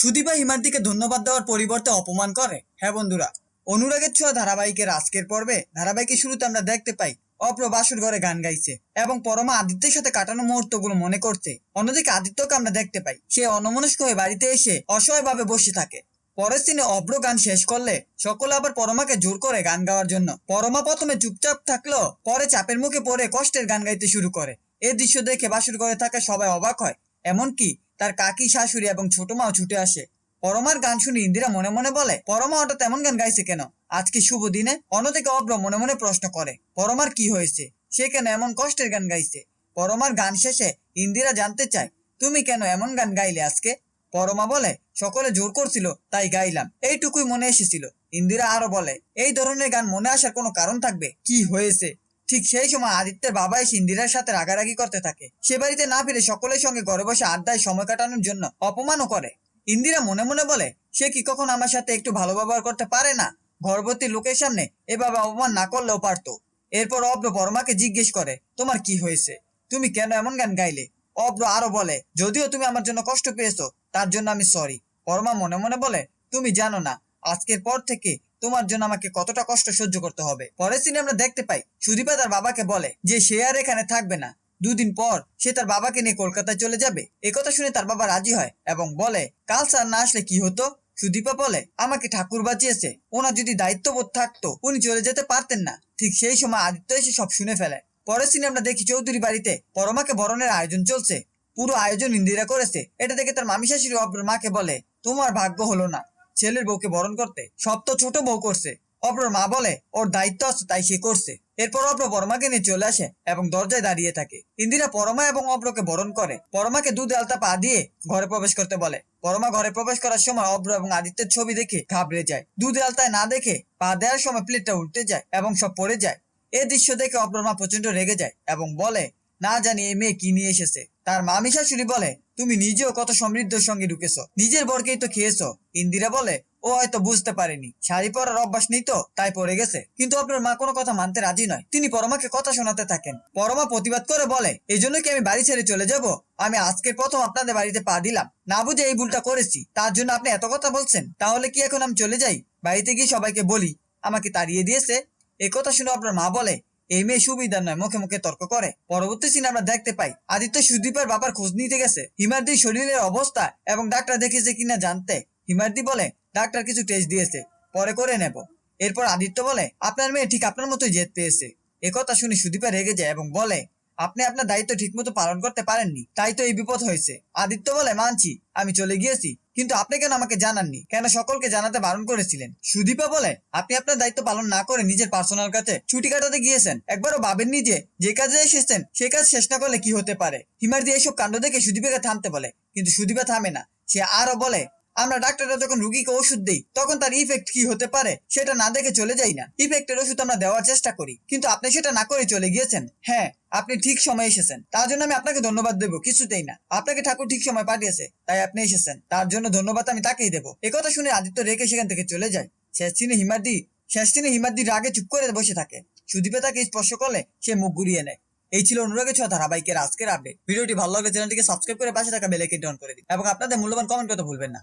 সুদীপা হিমাদ্রিকে ধন্যবাদ দেওয়ার পরিবর্তে অপমান করে। হ্যাঁ বন্ধুরা, অনুরাগের ছোঁয়া ধারাবাহিকের আজকের পর্বে ধারাবাহিকের শুরুতে আমরা দেখতে পাই অপ্র বাসুর ঘরে গান গাইছে এবং পরমা আদিত্যের সাথে কাটানো মুহূর্তগুলো মনে করছে। অন্যদিকে আদিত্যকে আমরা দেখতে পাই, সে অনমনস্ক হয়ে বাড়িতে এসে অসহায়ভাবে বসে থাকে। পরের দিনে অব্র গান শেষ করলে সকলে আবার পরমাকে জোর করে গান গাওয়ার জন্য। পরমা প্রথমে চুপচাপ থাকল পরে চাপের মুখে পড়ে কষ্টের গান গাইতে শুরু করে। এ দৃশ্য দেখে বাসুর ঘরে থাকা সবাই অবাক হয়, এমনকি তার কাকি, শাশুড়ি এবং ছোট মাও ছুটে আসে। পরমার গান শুনে ইন্দিরা মনে মনে বলে, পরমা হঠাৎ এমন গান গাইছে কেন? আজকে শুভ দিনে? অন্যদিকে অব্র মনে মনে প্রশ্ন করে, পরমার কি হয়েছে? সে কেন এমন কষ্টের গান গাইছে? পরমার গান শেষে ইন্দিরা জানতে চায়, তুমি কেন এমন গান গাইলে আজকে? পরমা বলে, সকলে জোর করছিল, তাই গাইলাম। এইটুকুই মনে এসেছিল। ইন্দিরা আরও বলে, এই ধরনের গান মনে আসার কোনো কারণ থাকবে? কি হয়েছে? ঠিক সেই সময় আদিত্যের বাবা এসে ইন্দিরার সাথে রাগারাগি করতে থাকে। সে বাড়িতে না ফিরে সকলের সঙ্গে ঘরে বসে আড্ডায় সময় কাটানোর জন্য অপমানও করে। ইন্দিরা মনে মনে বলে, সে কি কখন আমার সাথে একটু ভালো ব্যবহার করতে পারে না? গর্ভবতী লোকের সামনে এভাবে অপমান না করলেও পারতো। এরপর অব্র পরমাকে জিজ্ঞেস করে, তোমার কি হয়েছে? তুমি কেন এমন গান গাইলে? অব্র আরও বলে, যদিও তুমি আমার জন্য কষ্ট পেয়েছ, তার জন্য আমি সরি। পরমা মনে মনে বলে, তুমি জানো না আজকের পর থেকে তোমার জন্য আমাকে কতটা কষ্ট সহ্য করতে হবে। পরের দিনে আমরা দেখতে পাই, সুদীপা তার বাবাকে বলে যে সে আর এখানে থাকবে না। দুদিন পর সে তার বাবাকে নিয়ে কলকাতায় চলে যাবে। কথা শুনে তার বাবা রাজি হয় এবং বলে, কাল স্যার না আসলে কি হতো? সুদীপা বলে, আমাকে ঠাকুর বাঁচিয়েছে। ওনার যদি দায়িত্ববোধ থাকতো, উনি চলে যেতে পারতেন না। ঠিক সেই সময় আদিত্য এসে সব শুনে ফেলে। পরের দিনে আমরা দেখি চৌধুরী বাড়িতে পরমাকে বরণের আয়োজন চলছে। পুরো আয়োজন ইন্দিরা করেছে। এটা দেখে তার মামি শাশুড়ি মাকে বলে, তোমার ভাগ্য হলো না। ছেলের বউকে বরণ করতে। সব তো ছোট বউ করছে। অব্রর মা বলে, ওর দায়িত্ব আছে, তাই সে করছে। এরপর অব্র পরমাকে নিয়ে চলে আসে এবং দরজায় দাঁড়িয়ে থাকে। ইন্দিরা পরমা এবং অব্রকে বরণ করে। পরমাকে দুধ আলতা পা দিয়ে ঘরে প্রবেশ করতে বলে। পরমা ঘরে প্রবেশ করার সময় অব্র এবং আদিত্যের ছবি দেখে ঘাবড়ে যায়। দুধ আলতায় না দেখে পা দেওয়ার সময় প্লেটটা উল্টে যায় এবং সব পড়ে যায়। এই দৃশ্য দেখে অব্রর মা প্রচণ্ড রেগে যায় এবং বলে, না জানি এই মেয়ে কি নিয়ে এসেছে। তার মামি শাশুড়ি বলে তুমি নিজেও কত সমৃদ্ধর সঙ্গে ঢুকেছো। নিজের বরকেই তো খেয়েছো। ইন্দিরা বলে, ও হয়তো বুঝতে পারেনি। শাড়ি পরার অভ্যাস নেই তো, তাই পড়ে গেছে। কিন্তু আপনার মা কোনো কথা মানতে রাজি নয়। তিনি পরমাকে কথা শোনাতে থাকেন। পরমা প্রতিবাদ করে বলে এই জন্য কি আমি বাড়ি ছেড়ে চলে যাব? আমি আজকের প্রথম আপনাদের বাড়িতে পা দিলাম। না বুঝে এই ভুলটা করেছি। তার জন্য আপনি এত কথা বলছেন। তাহলে কি এখন আমি চলে যাই? বাড়িতে গিয়ে সবাইকে বলি, আমাকে তাড়িয়ে দিয়েছে। এ কথা শুনে আপনার মা বলে এই মেয়ে সুবিধার নয়, মুখে মুখে তর্ক করে। পরবর্তী সিনে আমরা দেখতে পাই, আদিত্য সুদীপের বাবার খোঁজ নিতে গেছে। হিমাদ্রির শরীরের অবস্থা এবং ডাক্তার দেখেছে কিনা জানতে। হিমাদ্রি বলে, ডাক্তার কিছু টেস্ট দিয়েছে, পরে করে নেব। এরপর আদিত্য বলে, আপনার মেয়ে ঠিক আপনার মতোই জেদ পেয়েছে একথা শুনে সুদীপা রেগে যায় এবং বলে আপনি আপনার দায়িত্ব ঠিকমতো পালন করতে পারেননি। তাই তো এই বিপদ হয়েছে। আদিত্য বলে, মানছি, আমি চলে গিয়েছি। কিন্তু আপনি কেন আমাকে জানাননি? কেন সকলকে জানাতে বারণ করেছিলেন? সুদীপা বলে, আপনি আপনার দায়িত্ব পালন না করে নিজের পার্সোনাল কাছে ছুটি কাটাতে গিয়েছেন। একবারও ভাবেননি যে যে কাজে এসেছেন, সে কাজ শেষ না করলে কি হতে পারে? হিমার দিয়ে এইসব কাণ্ড দেখে সুদীপাকে থামতে বলে, কিন্তু সুদীপা থামে না। সে আরও বলে আমরা ডাক্তাররা যখন রুগীকে ওষুধ দেই, তখন তার ইফেক্ট কি হতে পারে সেটা না দেখে চলে যাই না। ইফেক্টের ওষুধ আমরা দেওয়ার চেষ্টা করি। কিন্তু আপনি সেটা না করে চলে গিয়েছেন। হ্যাঁ আপনি ঠিক সময় এসেছেন। তার জন্য আমি আপনাকে ধন্যবাদ দেবো, কিছুতেই না। আপনাকে ঠাকুর ঠিক সময় পাঠিয়েছে, তাই আপনি এসেছেন। তার জন্য ধন্যবাদ আমি তাকেই দেবো। একথা শুনে আদিত্য রেখে সেখান থেকে চলে যায়। শেষ চিনে হিমাদ্রি, শেষ চিনে হিমাদ্রি রাগে চুপ করে বসে থাকে। সুদীপে তাকে স্পর্শ করলে সে মুখ ঘুরিয়ে নেয়। এই ছিল অনুরাগের ছোঁয়া ধারাবাহিকের আজকের আপডেট ভিডিওটি ভালো লাগলে চ্যানেলটিকে সাবস্ক্রাইব করে পাশে থাকা বেল আইকনটি অন করে দিন। এবং আপনাদের মূল্যবান কমেন্ট করতে ভুলবেন না।